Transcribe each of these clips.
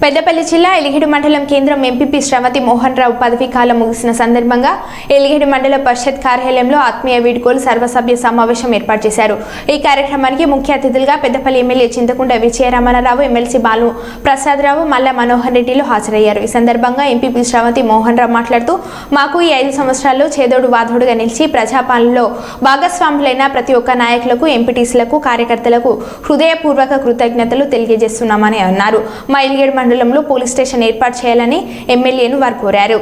పెద్దపల్లి జిల్లా ఎలిగిడి మండలం కేంద్రం ఎంపీపీ శ్రవతి మోహన్ రావు పదవీకాలం ముగిసిన సందర్భంగా ఎలిగిడి మండల పరిషత్ కార్యాలయంలో ఆత్మీయ వీడ్కోలు సర్వసభ్య సమావేశం ఏర్పాటు చేశారు. ఈ కార్యక్రమానికి ముఖ్య అతిథులుగా పెద్దపల్లి ఎమ్మెల్యే చింతకుండ విజయరమణరావు ఎమ్మెల్సీ బాలు ప్రసాదరావు మల్ల మనోహర్ రెడ్డిలు హాజరయ్యారు. ఈ సందర్భంగా ఎంపీపీ శ్రవతి మోహన్ రావు మాట్లాడుతూ మాకు ఈ ఐదు సంవత్సరాల్లో చేదోడు వాదోడుగా నిలిచి ప్రజాపాలనలో భాగస్వాములైన ప్రతి ఒక్క నాయకులకు ఎంపీటీసీలకు కార్యకర్తలకు హృదయపూర్వక కృతజ్ఞతలు తెలియజేస్తున్నామని అన్నారు. మా ఇలిగేడు మండలంలో పోలీస్ స్టేషన్ ఏర్పాటు చేయాలని ఎమ్మెల్యేను వారు కోరారు.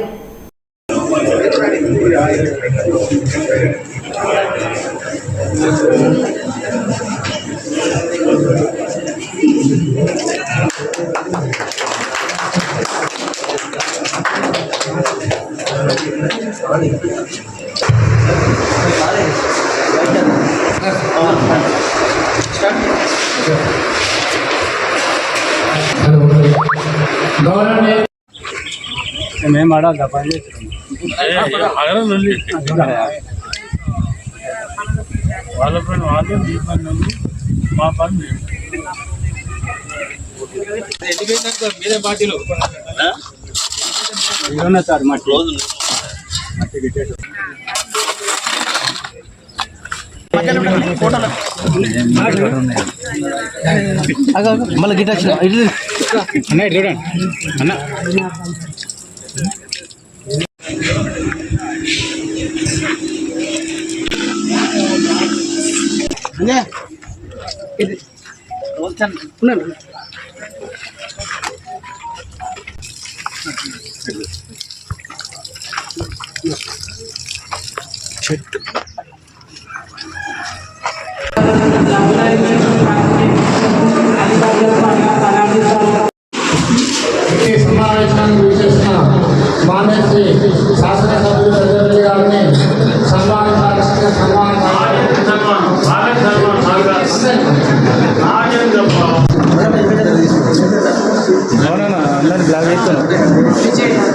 మేము ఆడాలి పని వాళ్ళ పని వాళ్ళు మీ పని ఉంది మా పని మేము ఇదిగోనే సార్ మట్టి మట్టి గిట్టేసి మళ్ళీ గిట్ వచ్చిన ఇటు అన్న చూడండి అన్న ఈ আলাইকুম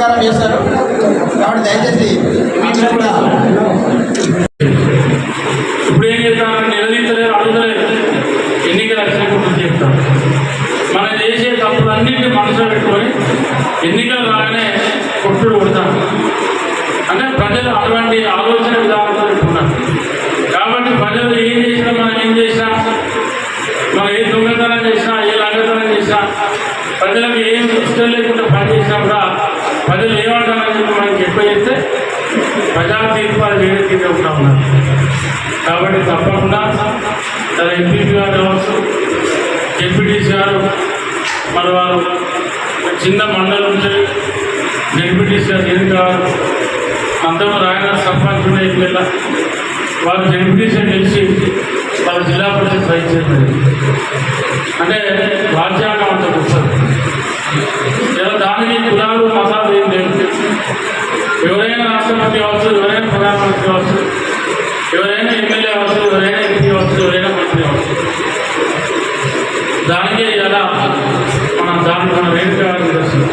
చిరు సత్కారం చేస్తారు. కాబట్టి దయచేసి వీటిని కూడా ఇప్పుడు ఏం చేస్తాను నిలదీస్తలేరు అడుగుతలేరు. ఎన్నికలు చేసే తప్పులన్నింటినీ మనసులో పెట్టుకొని ఎన్నికలు రాగానే కొట్టుడు కొడతాను అంటే ప్రజలు అటువంటి ఆలోచన విధానంతో ఉన్నారు కాబట్టి ప్రజలు ఏం చేసినా మనం ఏం చేసినా మనం ఏ దొంగతనం చేసినా ఏ లంగతనం చేసినా ప్రజలకు ఏం ఇష్టం లేకుండా పనిచేసినా కూడా ప్రజలు ఏమంటారని చెప్పి మనం చెప్పి ప్రజా తీర్పాలు అది వేరే తీర్పు ఉన్నారు. కాబట్టి తప్పకుండా తన ఎంపీపీ గారు కావచ్చు డిప్యూటీసీ గారు మన వారు చిన్న మండలం నుంచి జడ్పీటీసీ గారు ఎన్నిక కావాలి అందరూ రాయన సర్పంచ్ ఉండే ఇక్కడ వారు జడ్పీటీసీ గెలిచి వాళ్ళ జిల్లా పరిషత్ వైస్ అంటే రాజ్యాంగం దానికే ఇలా మనం దాన్ని మనం వేదిక నిదర్శనం